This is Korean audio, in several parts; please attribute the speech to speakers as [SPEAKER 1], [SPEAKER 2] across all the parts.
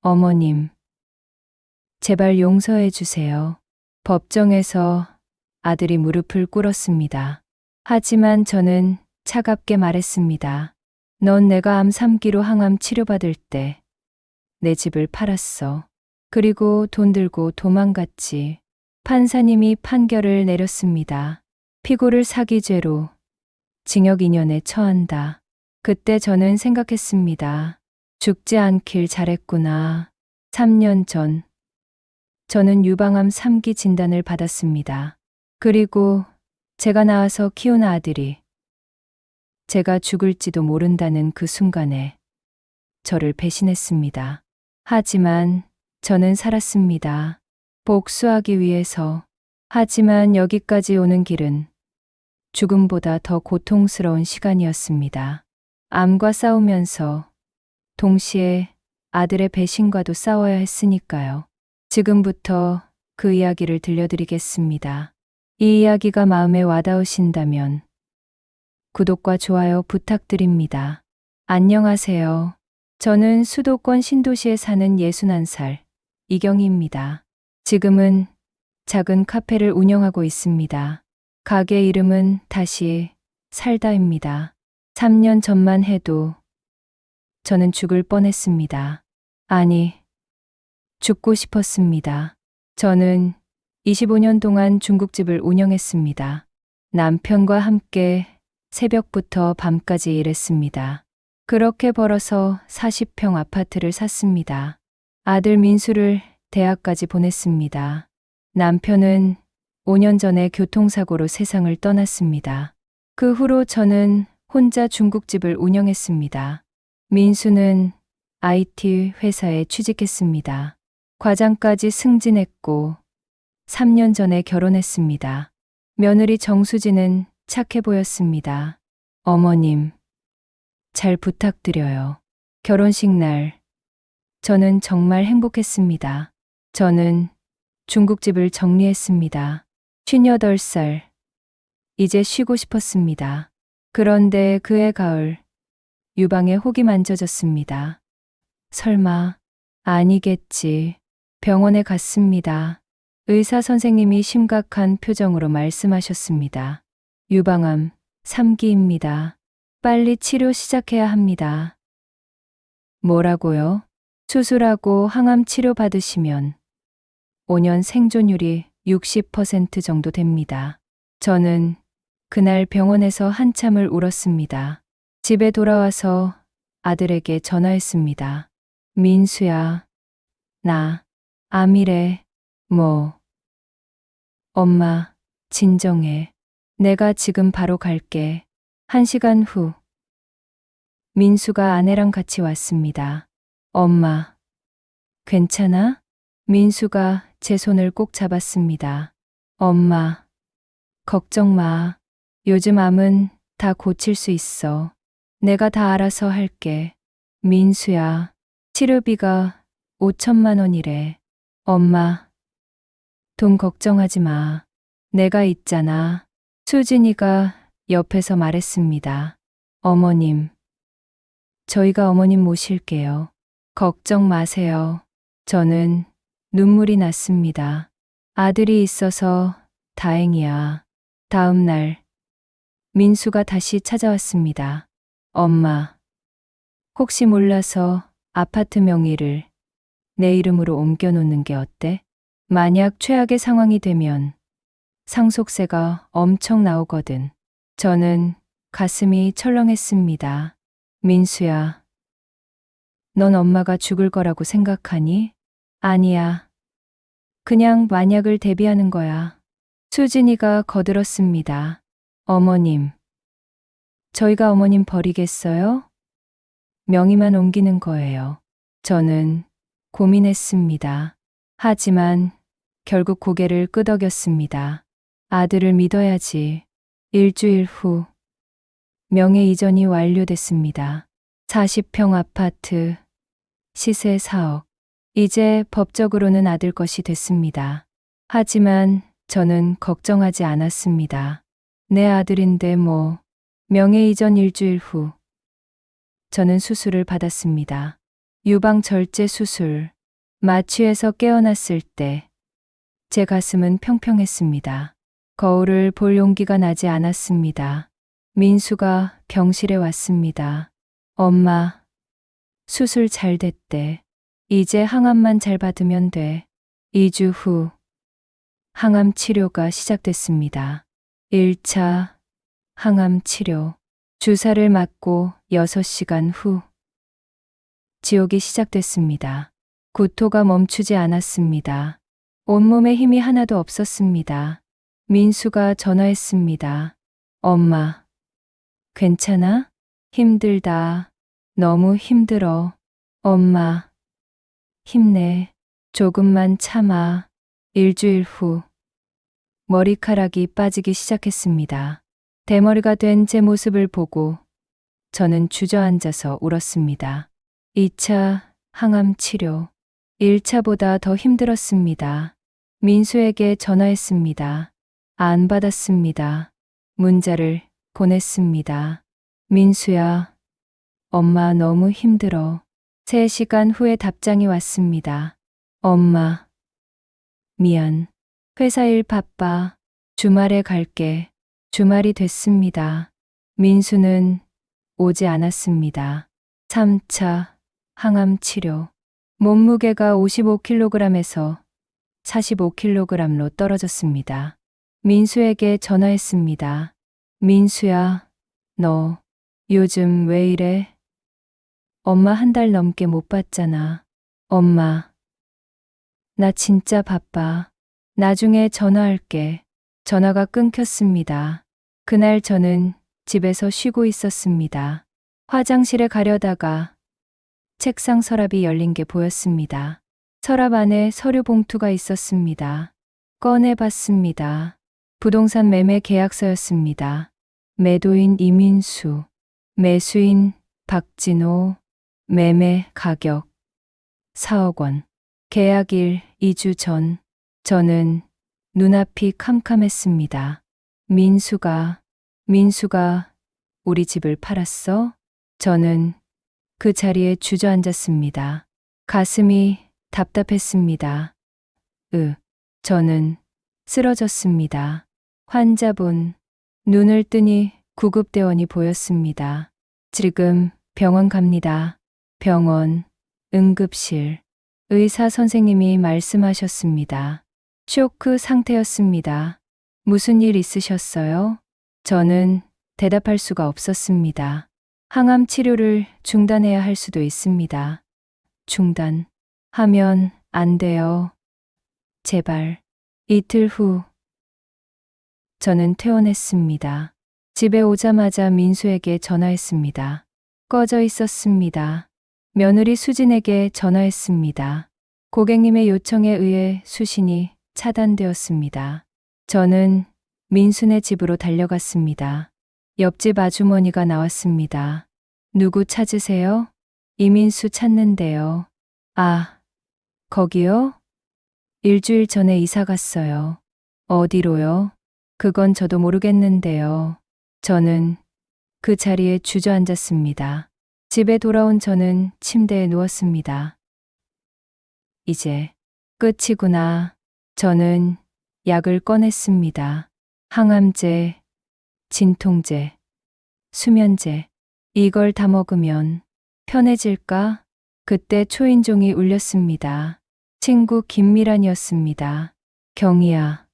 [SPEAKER 1] 어머님, 제발 용서해 주세요. 법정에서 아들이 무릎을 꿇었습니다. 하지만 저는 차갑게 말했습니다. 넌 내가 암 3기로 항암 치료받을 때 내 집을 팔았어. 그리고 돈 들고 도망갔지. 판사님이 판결을 내렸습니다. 피고를 사기죄로 징역 2년에 처한다. 그때 저는 생각했습니다. 죽지 않길 잘했구나. 3년 전 저는 유방암 3기 진단을 받았습니다. 그리고 제가 낳아서 키운 아들이 제가 죽을지도 모른다는 그 순간에 저를 배신했습니다. 하지만 저는 살았습니다. 복수하기 위해서. 하지만 여기까지 오는 길은 죽음보다 더 고통스러운 시간이었습니다. 암과 싸우면서 동시에 아들의 배신과도 싸워야 했으니까요. 지금부터 그 이야기를 들려드리겠습니다. 이 이야기가 마음에 와닿으신다면 구독과 좋아요 부탁드립니다. 안녕하세요. 저는 수도권 신도시에 사는 61살 이경희입니다. 지금은 작은 카페를 운영하고 있습니다. 가게 이름은 다시 살다입니다. 3년 전만 해도 저는 죽을 뻔했습니다. 아니, 죽고 싶었습니다. 저는 25년 동안 중국집을 운영했습니다. 남편과 함께 새벽부터 밤까지 일했습니다. 그렇게 벌어서 40평 아파트를 샀습니다. 아들 민수를 대학까지 보냈습니다. 남편은 5년 전에 교통사고로 세상을 떠났습니다. 그 후로 저는 혼자 중국집을 운영했습니다. 민수는 IT 회사에 취직했습니다. 과장까지 승진했고 3년 전에 결혼했습니다. 며느리 정수진은 착해 보였습니다. 어머님, 잘 부탁드려요. 결혼식 날, 저는 정말 행복했습니다. 저는 중국집을 정리했습니다. 58살. 이제 쉬고 싶었습니다. 그런데 그해 가을, 유방에 혹이 만져졌습니다. 설마, 아니겠지. 병원에 갔습니다. 의사 선생님이 심각한 표정으로 말씀하셨습니다. 유방암 3기입니다. 빨리 치료 시작해야 합니다. 뭐라고요? 수술하고 항암 치료 받으시면 5년 생존율이 60% 정도 됩니다. 저는 그날 병원에서 한참을 울었습니다. 집에 돌아와서 아들에게 전화했습니다. 민수야, 나, 암이래, 뭐. 엄마, 진정해. 내가 지금 바로 갈게. 한 시간 후. 민수가 아내랑 같이 왔습니다. 엄마, 괜찮아? 민수가 제 손을 꼭 잡았습니다. 엄마, 걱정 마. 요즘 암은 다 고칠 수 있어. 내가 다 알아서 할게. 민수야, 치료비가 5천만 원이래. 엄마, 돈 걱정하지 마. 내가 있잖아. 수진이가 옆에서 말했습니다. 어머님, 저희가 어머님 모실게요. 걱정 마세요. 저는 눈물이 났습니다. 아들이 있어서 다행이야. 다음 날, 민수가 다시 찾아왔습니다. 엄마, 혹시 몰라서 아파트 명의를 내 이름으로 옮겨놓는 게 어때? 만약 최악의 상황이 되면 상속세가 엄청 나오거든. 저는 가슴이 철렁했습니다. 민수야, 넌 엄마가 죽을 거라고 생각하니? 아니야. 그냥 만약을 대비하는 거야. 수진이가 거들었습니다. 어머님. 저희가 어머님 버리겠어요? 명의만 옮기는 거예요. 저는 고민했습니다. 하지만 결국 고개를 끄덕였습니다. 아들을 믿어야지. 일주일 후 명예 이전이 완료됐습니다. 40평 아파트 시세 4억. 이제 법적으로는 아들 것이 됐습니다. 하지만 저는 걱정하지 않았습니다. 내 아들인데 뭐 명예 이전 일주일 후 저는 수술을 받았습니다. 유방 절제 수술, 마취에서 깨어났을 때 제 가슴은 평평했습니다. 거울을 볼 용기가 나지 않았습니다. 민수가 병실에 왔습니다. 엄마, 수술 잘 됐대. 이제 항암만 잘 받으면 돼. 2주 후, 항암 치료가 시작됐습니다. 1차 항암 치료. 주사를 맞고 6시간 후, 지옥이 시작됐습니다. 구토가 멈추지 않았습니다. 온몸에 힘이 하나도 없었습니다. 민수가 전화했습니다. 엄마, 괜찮아? 힘들다. 너무 힘들어. 엄마, 힘내. 조금만 참아. 일주일 후, 머리카락이 빠지기 시작했습니다. 대머리가 된 제 모습을 보고 저는 주저앉아서 울었습니다. 2차 항암 치료. 1차보다 더 힘들었습니다. 민수에게 전화했습니다. 안 받았습니다. 문자를 보냈습니다. 민수야, 엄마 너무 힘들어. 3시간 후에 답장이 왔습니다. 엄마, 미안. 회사 일 바빠. 주말에 갈게. 주말이 됐습니다. 민수는 오지 않았습니다. 3차 항암 치료. 몸무게가 55kg에서 45kg로 떨어졌습니다. 민수에게 전화했습니다. 민수야, 너 요즘 왜 이래? 엄마 한 달 넘게 못 봤잖아. 엄마, 나 진짜 바빠. 나중에 전화할게. 전화가 끊겼습니다. 그날 저는 집에서 쉬고 있었습니다. 화장실에 가려다가 책상 서랍이 열린 게 보였습니다. 서랍 안에 서류 봉투가 있었습니다. 꺼내 봤습니다. 부동산 매매 계약서였습니다. 매도인 이민수, 매수인 박진호, 매매 가격 4억 원. 계약일 2주 전, 저는 눈앞이 캄캄했습니다. 민수가, 민수가 우리 집을 팔았어? 저는 그 자리에 주저앉았습니다. 가슴이 답답했습니다. 으, 저는 쓰러졌습니다. 환자분, 눈을 뜨니 구급대원이 보였습니다. 지금 병원 갑니다. 병원, 응급실. 의사 선생님이 말씀하셨습니다. 쇼크 상태였습니다. 무슨 일 있으셨어요? 저는 대답할 수가 없었습니다. 항암 치료를 중단해야 할 수도 있습니다. 중단. 하면 안 돼요. 제발. 이틀 후. 저는 퇴원했습니다. 집에 오자마자 민수에게 전화했습니다. 꺼져 있었습니다. 며느리 수진에게 전화했습니다. 고객님의 요청에 의해 수신이 차단되었습니다. 저는 민순의 집으로 달려갔습니다. 옆집 아주머니가 나왔습니다. 누구 찾으세요? 이민수 찾는데요. 아, 거기요? 일주일 전에 이사 갔어요. 어디로요? 그건 저도 모르겠는데요. 저는 그 자리에 주저앉았습니다. 집에 돌아온 저는 침대에 누웠습니다. 이제 끝이구나. 저는 약을 꺼냈습니다. 항암제, 진통제, 수면제. 이걸 다 먹으면 편해질까? 그때 초인종이 울렸습니다. 친구 김미란이었습니다. 경희야.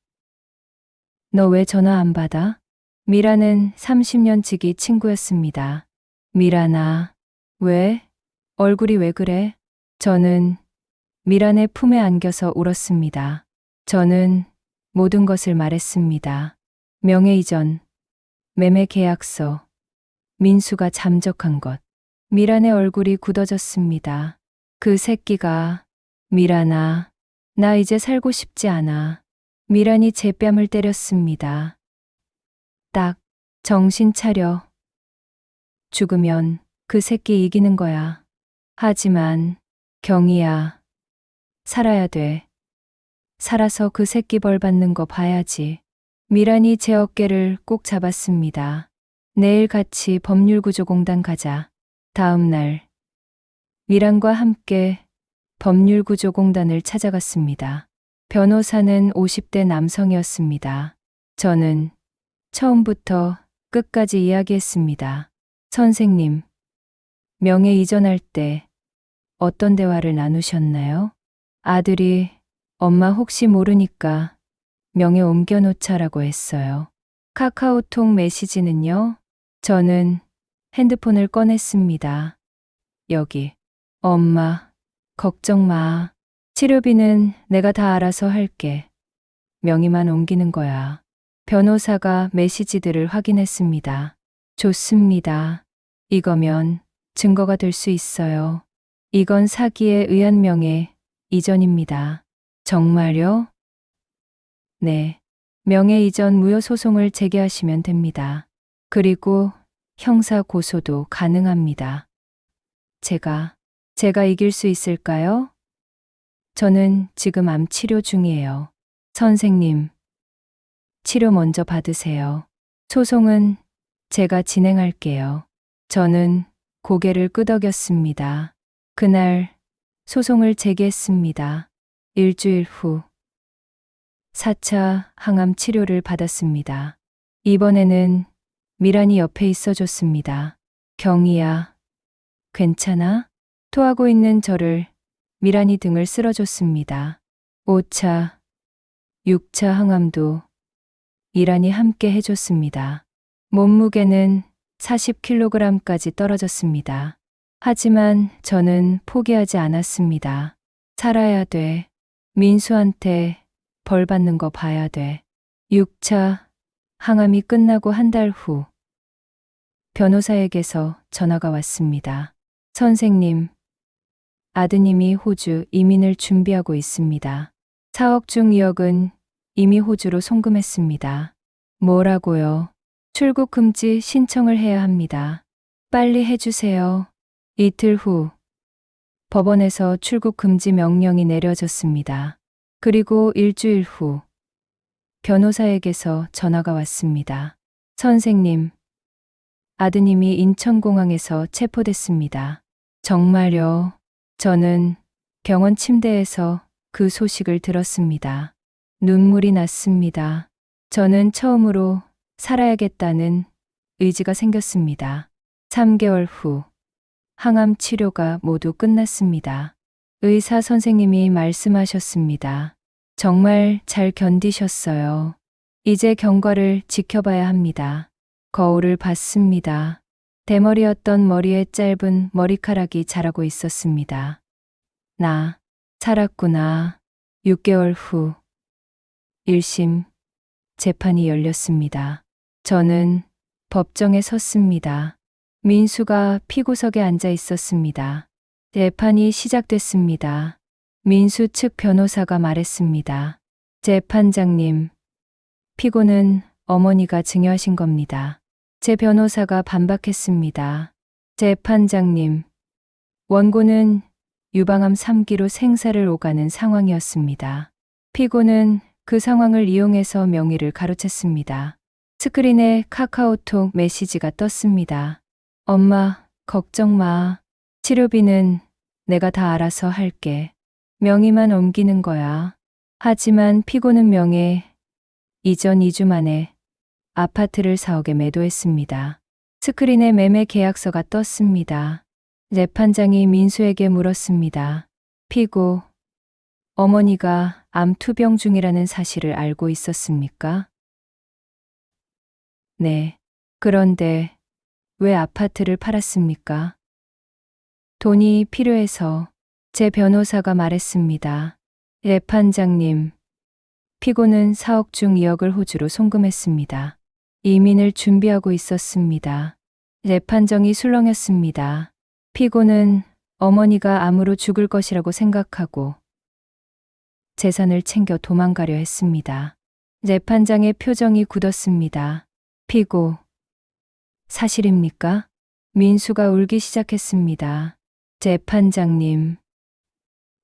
[SPEAKER 1] 너 왜 전화 안 받아? 미란은 30년 지기 친구였습니다. 미란아. 왜? 얼굴이 왜 그래? 저는 미란의 품에 안겨서 울었습니다. 저는 모든 것을 말했습니다. 명예 이전, 매매 계약서, 민수가 잠적한 것. 미란의 얼굴이 굳어졌습니다. 그 새끼가, 미란아, 나 이제 살고 싶지 않아. 미란이 제 뺨을 때렸습니다. 딱, 정신 차려. 죽으면 그 새끼 이기는 거야. 하지만 경이야. 살아야 돼. 살아서 그 새끼 벌 받는 거 봐야지. 미란이 제 어깨를 꼭 잡았습니다. 내일 같이 법률구조공단 가자. 다음 날 미란과 함께 법률구조공단을 찾아갔습니다. 변호사는 50대 남성이었습니다. 저는 처음부터 끝까지 이야기했습니다. 선생님, 명예 이전할 때 어떤 대화를 나누셨나요? 아들이 엄마 혹시 모르니까 명예 옮겨놓자라고 했어요. 카카오톡 메시지는요? 저는 핸드폰을 꺼냈습니다. 여기. 엄마, 걱정 마. 치료비는 내가 다 알아서 할게. 명의만 옮기는 거야. 변호사가 메시지들을 확인했습니다. 좋습니다. 이거면 증거가 될 수 있어요. 이건 사기에 의한 명예 이전입니다. 정말요? 네. 명예 이전 무효 소송을 제기하시면 됩니다. 그리고 형사 고소도 가능합니다. 제가, 제가 이길 수 있을까요? 저는 지금 암 치료 중이에요. 선생님, 치료 먼저 받으세요. 소송은 제가 진행할게요. 저는 고개를 끄덕였습니다. 그날 소송을 제기했습니다. 일주일 후 4차 항암 치료를 받았습니다. 이번에는 미란이 옆에 있어줬습니다. 경이야, 괜찮아? 토하고 있는 저를 미란이 등을 쓸어줬습니다. 5차, 6차 항암도 이란이 함께 해줬습니다. 몸무게는 40kg까지 떨어졌습니다. 하지만 저는 포기하지 않았습니다. 살아야 돼. 민수한테 벌 받는 거 봐야 돼. 6차 항암이 끝나고 한 달 후 변호사에게서 전화가 왔습니다. 선생님, 아드님이 호주 이민을 준비하고 있습니다. 4억 중 2억은 이미 호주로 송금했습니다. 뭐라고요? 출국 금지 신청을 해야 합니다. 빨리 해주세요. 이틀 후 법원에서 출국 금지 명령이 내려졌습니다. 그리고 일주일 후 변호사에게서 전화가 왔습니다. 선생님, 아드님이 인천공항에서 체포됐습니다. 정말요. 저는 병원 침대에서 그 소식을 들었습니다. 눈물이 났습니다. 저는 처음으로 살아야겠다는 의지가 생겼습니다. 3개월 후 항암 치료가 모두 끝났습니다. 의사 선생님이 말씀하셨습니다. 정말 잘 견디셨어요. 이제 경과를 지켜봐야 합니다. 거울을 봤습니다. 대머리였던 머리에 짧은 머리카락이 자라고 있었습니다. 나 살았구나. 6개월 후 1심 재판이 열렸습니다. 저는 법정에 섰습니다. 민수가 피고석에 앉아 있었습니다. 재판이 시작됐습니다. 민수 측 변호사가 말했습니다. 재판장님, 피고는 어머니가 증여하신 겁니다. 제 변호사가 반박했습니다. 재판장님, 원고는 유방암 3기로 생사를 오가는 상황이었습니다. 피고는 그 상황을 이용해서 명의를 가로챘습니다. 스크린에 카카오톡 메시지가 떴습니다. 엄마, 걱정 마. 치료비는 내가 다 알아서 할게. 명의만 옮기는 거야. 하지만 피고는 명예 이전 2주 만에 아파트를 4억에 매도했습니다. 스크린에 매매 계약서가 떴습니다. 재판장이 민수에게 물었습니다. 피고, 어머니가 암 투병 중이라는 사실을 알고 있었습니까? 네. 그런데 왜 아파트를 팔았습니까? 돈이 필요해서 제 변호사가 말했습니다. 재판장님, 피고는 4억 중 2억을 호주로 송금했습니다. 이민을 준비하고 있었습니다. 재판정이 술렁였습니다. 피고는 어머니가 암으로 죽을 것이라고 생각하고 재산을 챙겨 도망가려 했습니다. 재판장의 표정이 굳었습니다. 피고, 사실입니까? 민수가 울기 시작했습니다. 재판장님,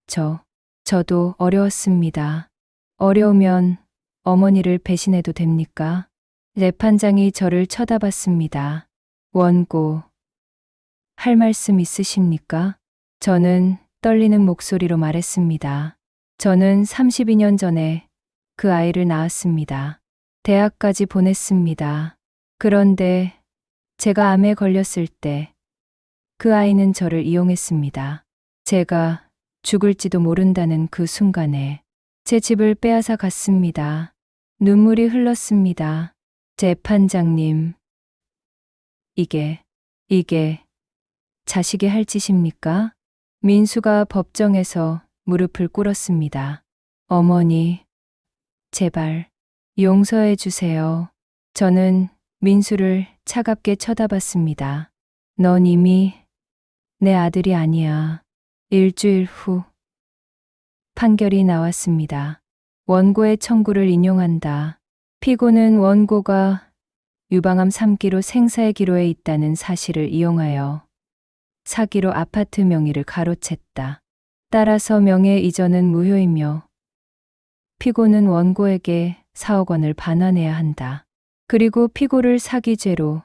[SPEAKER 1] 저, 저도 어려웠습니다. 어려우면 어머니를 배신해도 됩니까? 재판장이 저를 쳐다봤습니다. 원고, 할 말씀 있으십니까? 저는 떨리는 목소리로 말했습니다. 저는 32년 전에 그 아이를 낳았습니다. 대학까지 보냈습니다. 그런데 제가 암에 걸렸을 때 그 아이는 저를 이용했습니다. 제가 죽을지도 모른다는 그 순간에 제 집을 빼앗아 갔습니다. 눈물이 흘렀습니다. 재판장님. 이게, 이게 자식이 할 짓입니까? 민수가 법정에서 무릎을 꿇었습니다. 어머니, 제발 용서해 주세요. 저는 민수를 차갑게 쳐다봤습니다. 넌 이미 내 아들이 아니야. 일주일 후 판결이 나왔습니다. 원고의 청구를 인용한다. 피고는 원고가 유방암 3기로 생사의 기로에 있다는 사실을 이용하여 사기로 아파트 명의를 가로챘다. 따라서 명예 이전은 무효이며 피고는 원고에게 4억 원을 반환해야 한다. 그리고 피고를 사기죄로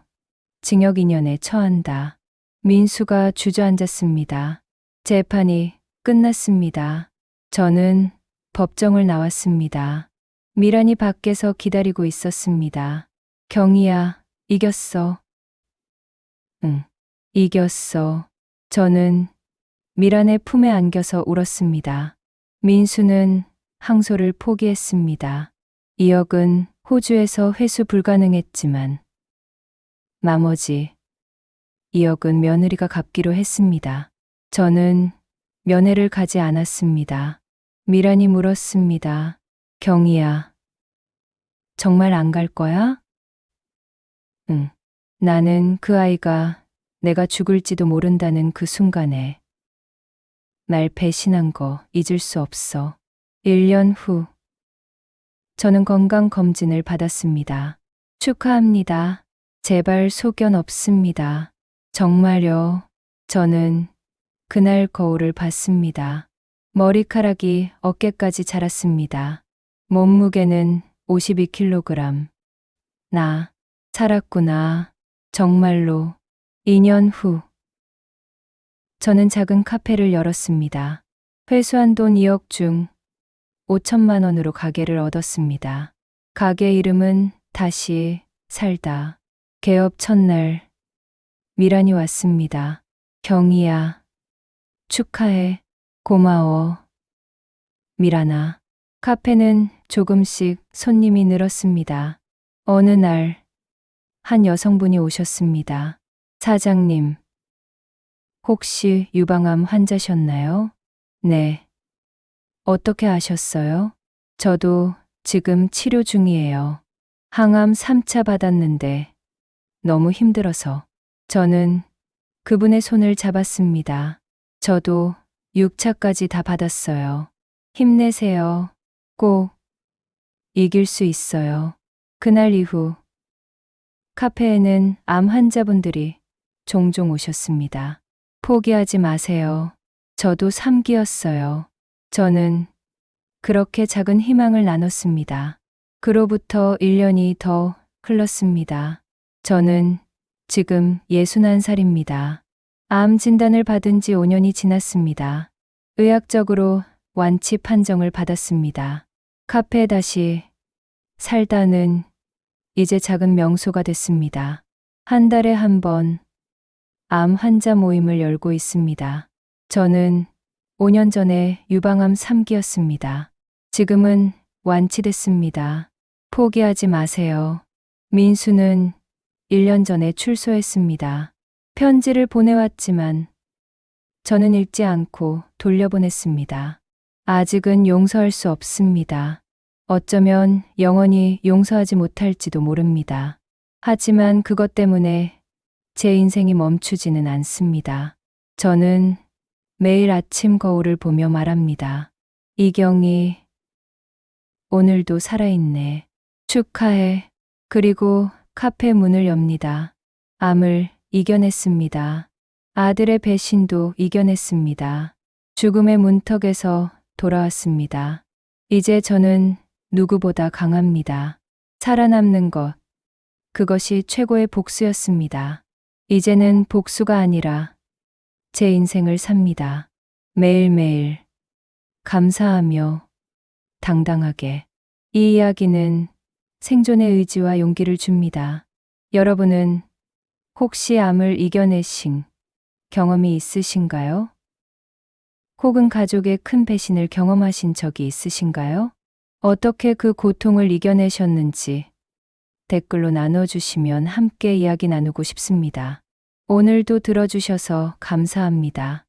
[SPEAKER 1] 징역 2년에 처한다. 민수가 주저앉았습니다. 재판이 끝났습니다. 저는 법정을 나왔습니다. 미란이 밖에서 기다리고 있었습니다. 경희야, 이겼어. 응, 이겼어. 저는 미란의 품에 안겨서 울었습니다. 민수는 항소를 포기했습니다. 2억은 호주에서 회수 불가능했지만 나머지 2억은 며느리가 갚기로 했습니다. 저는 면회를 가지 않았습니다. 미란이 물었습니다. 경희야, 정말 안 갈 거야? 응. 나는 그 아이가 내가 죽을지도 모른다는 그 순간에 날 배신한 거 잊을 수 없어. 1년 후, 저는 건강검진을 받았습니다. 축하합니다. 제발 소견 없습니다. 정말요. 저는 그날 거울을 봤습니다. 머리카락이 어깨까지 자랐습니다. 몸무게는 52kg. 나, 살았구나. 정말로. 2년 후. 저는 작은 카페를 열었습니다. 회수한 돈 2억 중 5천만 원으로 가게를 얻었습니다. 가게 이름은 다시 살다. 개업 첫날 미란이 왔습니다. 경희야. 축하해. 고마워. 미란아. 카페는 조금씩 손님이 늘었습니다. 어느 날, 한 여성분이 오셨습니다. 사장님. 혹시 유방암 환자셨나요? 네. 어떻게 아셨어요? 저도 지금 치료 중이에요. 항암 3차 받았는데 너무 힘들어서 저는 그분의 손을 잡았습니다. 저도 6차까지 다 받았어요. 힘내세요. 꼭 이길 수 있어요. 그날 이후 카페에는 암 환자분들이 종종 오셨습니다. 포기하지 마세요. 저도 3기였어요. 저는 그렇게 작은 희망을 나눴습니다. 그로부터 1년이 더 흘렀습니다. 저는 지금 61살입니다. 암 진단을 받은 지 5년이 지났습니다. 의학적으로 완치 판정을 받았습니다. 카페 다시 살다는 이제 작은 명소가 됐습니다. 한 달에 한 번 암 환자 모임을 열고 있습니다. 저는 5년 전에 유방암 3기였습니다. 지금은 완치됐습니다. 포기하지 마세요. 민수는 1년 전에 출소했습니다. 편지를 보내왔지만 저는 읽지 않고 돌려보냈습니다. 아직은 용서할 수 없습니다. 어쩌면 영원히 용서하지 못할지도 모릅니다. 하지만 그것 때문에 제 인생이 멈추지는 않습니다. 저는 매일 아침 거울을 보며 말합니다. 이경이 오늘도 살아있네. 축하해. 그리고 카페 문을 엽니다. 암을 이겨냈습니다. 아들의 배신도 이겨냈습니다. 죽음의 문턱에서 돌아왔습니다. 이제 저는 누구보다 강합니다. 살아남는 것. 그것이 최고의 복수였습니다. 이제는 복수가 아니라 제 인생을 삽니다. 매일매일 감사하며 당당하게 이 이야기는 생존의 의지와 용기를 줍니다. 여러분은 혹시 암을 이겨내신 경험이 있으신가요? 혹은 가족의 큰 배신을 경험하신 적이 있으신가요? 어떻게 그 고통을 이겨내셨는지 댓글로 나눠주시면 함께 이야기 나누고 싶습니다. 오늘도 들어주셔서 감사합니다.